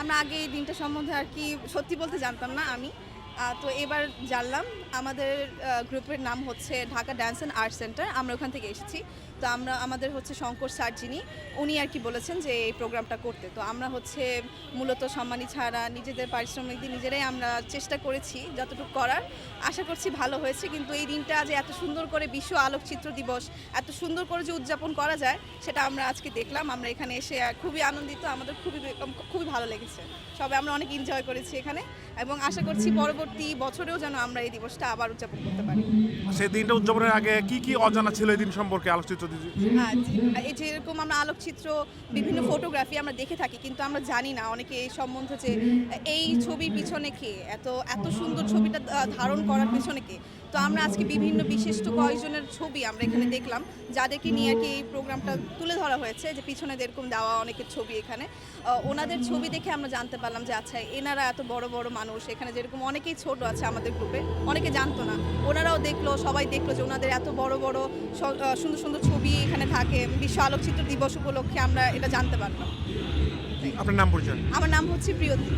আমরা আগে এই দিনটা সম্বন্ধে আর কি সত্যি বলতে জানতাম না আমি। তো এবার জানলাম আমাদের গ্রুপের নাম হচ্ছে Dhaka dance and art centre আমরা ওখান থেকে এসেছি। তো আমরা, আমাদের হচ্ছে শঙ্কর স্যার যিনি, উনি আর কি বলেছেন যে এই প্রোগ্রামটা করতে। তো আমরা হচ্ছে মূলত সম্মানী ছাড়া, নিজেদের পারিশ্রমিক দিয়ে নিজেরাই আমরা চেষ্টা করেছি যতটুকু করার। আশা করছি ভালো হয়েছে, কিন্তু এই দিনটা যে এত সুন্দর করে বিশ্ব আলোকচিত্র দিবস, এত সুন্দর করে যে উদযাপন করা যায়, সেটা আমরা আজকে দেখলাম। আমরা এখানে এসে খুবই আনন্দিত, আমাদের খুবই খুবই ভালো লেগেছে। সবাই, আমরা অনেক এনজয় করেছি এখানে। এবং আশা করছি পরবর্তী বছরেও যেন আমরা এই দিবসটা আবার উদযাপন করতে পারি। সেই দিনটা উদযাপনের আগে কি কি অজানা ছিল এই দিন সম্পর্কে আলোকচিত্র দিদি? হ্যাঁ, এই যেরকম আমরা আলোকচিত্র বিভিন্ন ফটোগ্রাফি আমরা দেখে থাকি কিন্তু আমরা জানি না অনেকে এই সম্বন্ধে যে এই ছবির পিছনে কে এত এত সুন্দর ছবিটা ধারণ করার পিছনে কে। তো আমরা আজকে বিভিন্ন বিশিষ্ট কয়েকজনের ছবি আমরা এখানে দেখলাম যাদেরকে নিয়ে আর কি এই প্রোগ্রামটা তুলে ধরা হয়েছে যে পিছনে এরকম দেওয়া অনেকের ছবি এখানে। ওনাদের ছবি দেখে আমরা জানতে পারলাম যে আচ্ছা এনারা এত বড় বড় মানুষ এখানে যেরকম অনেকেই ছোট আছে আমাদের গ্রুপে অনেকে জানতো না। ওনারাও দেখল সবাই দেখল যে ওনাদের এত বড় বড় সুন্দর সুন্দর ছবি এখানে থাকে বিশ্ব আলোকচিত্র দিবস উপলক্ষে আমরা এটা জানতে পারলাম। আপনার নাম পরিচয়? আমার নাম হচ্ছে প্রিয়তি